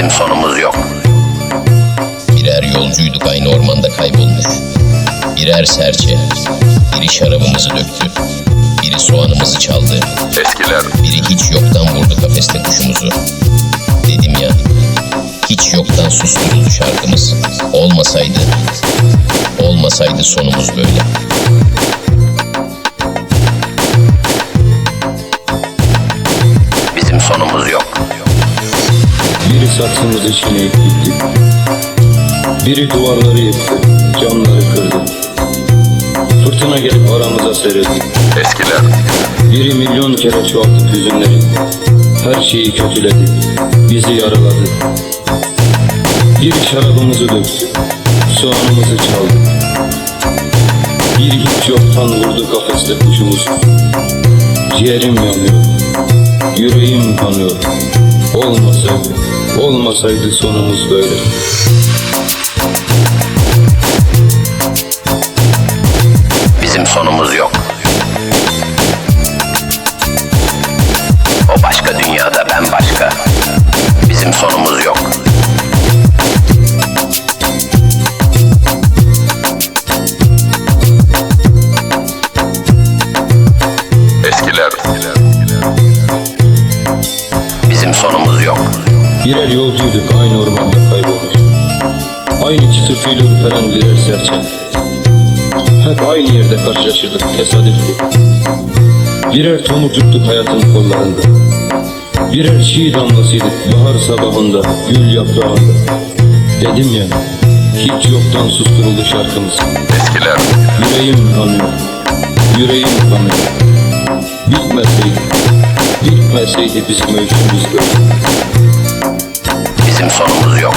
Bizim sonumuz yok. Birer yolcuyduk aynı ormanda kaybolmuş. Birer serçe. Biri şarabımızı döktü. Biri soğanımızı çaldı. Eskiler. Biri hiç yoktan vurdu kafeste kuşumuzu. Dedim ya, hiç yoktan susturuldu şarkımız. Olmasaydı, olmasaydı sonumuz böyle. Bizim sonumuz yok. Biri saksımız içine gitti. Biri duvarları yıktı, camları kırdı. Fırtına gelip aramıza serildi. Eskiler. Biri milyon kere çoğaltıp hüzünleri. Her şeyi kötüledi, bizi yaraladı. Biri şarabımızı döktü, soğanımızı çaldı. Biri hiç yoktan vurdu kafeste kuşumuz. Ciğerim yanıyor, yüreğim kanıyor. Olmasaydı, olmasaydı sonumuz böyle. Bizim sonumuz yok. O başka dünyada ben başka. Bizim sonumuz yok. Eskiler. Bizim sonumuz yok. Birer yolcuyduk aynı ormanda kaybolmuş. Aynı çıtırtıyla ürperen birer serçe. Hep aynı yerde karşılaşırdık tesadüf bu. Birer tomurcuktuk hayatın kollarında. Birer çiğ damlasıydık bahar sabahında, gül yaprağında. Dedim ya, hiç yoktan susturuldu şarkımız. Eskiler. Yüreğim kanıyor, yüreğim kanıyor. Bitmeseydi, bitmeseydi bizim öykümüz böyle. Bizim sonumuz yok.